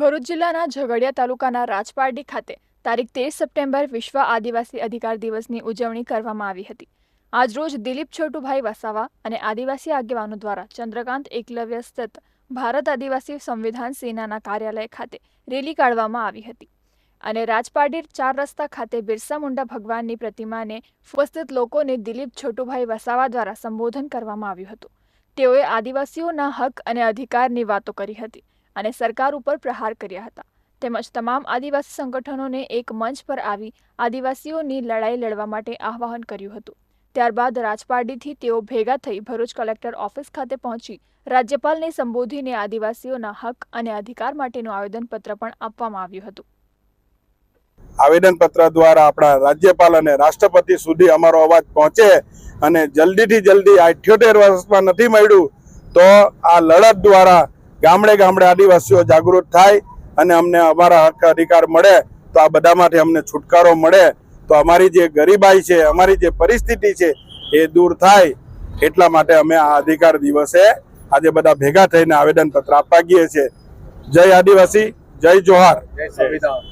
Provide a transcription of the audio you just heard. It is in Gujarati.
ભરૂચ જિલ્લાના ઝઘડિયા તાલુકાના રાજપારડી ખાતે તારીખ તેર સપ્ટેમ્બર વિશ્વ આદિવાસી અધિકાર દિવસની ઉજવણી કરવામાં આવી હતી. આજરોજ દિલીપ છોટુભાઈ વસાવા અને આદિવાસી આગેવાનો દ્વારા ચંદ્રકાંત એકલવ્ય સ્થિત ભારત આદિવાસી સંવિધાન સેનાના કાર્યાલય ખાતે રેલી કાઢવામાં આવી હતી. અને રાજપારડી ચાર રસ્તા ખાતે બિરસા મુંડા ભગવાનની પ્રતિમાને ઉપસ્થિત લોકોને દિલીપ છોટુભાઈ વસાવા દ્વારા સંબોધન કરવામાં આવ્યું હતું. તેઓએ આદિવાસીઓના હક અને અધિકારની વાતો કરી હતી. અને સરકાર ઉપર પ્રહાર કર્યા હતા. તેમજ તમામ આદિવાસી સંગઠનોને એક મંચ પર આવી આદિવાસીઓની લડાઈ લડવા માટે આહ્વાન કર્યું હતું. ત્યારબાદ રાજપારડીથી તેઓ ભેગા થઈ ભરૂચ કલેક્ટર ઓફિસ ખાતે પહોંચી રાજ્યપાલને સંબોધીને આદિવાસીઓના હક અને અધિકાર માટેનું આવેદનપત્ર પણ આપવામાં આવ્યું હતું. આવેદનપત્ર દ્વારા આપણા રાજ્યપાલ અને રાષ્ટ્રપતિ સુધી અમારો અવાજ પહોંચે અને જલ્દીથી જલ્દી આ અઠ્યોતેર વર્ષમાં નથી મળ્યું, તો આ લડત દ્વારા ગામડે ગામડે આદિવાસીઓ જાગૃત થાય અને અમને અમારા હક અધિકાર મળે, તો આ બધામાંથી અમને છુટકારો મળે. તો અમારી જે ગરીબાઈ છે, અમારી જે પરિસ્થિતિ છે, એ દૂર થાય. એટલા માટે અમે આ અધિકાર દિવસે આજે બધા ભેગા થઈને આવેદનપત્ર આપવા ગઈએ છીએ. જય આદિવાસી, જય જોહાર. જય સંવિધાન.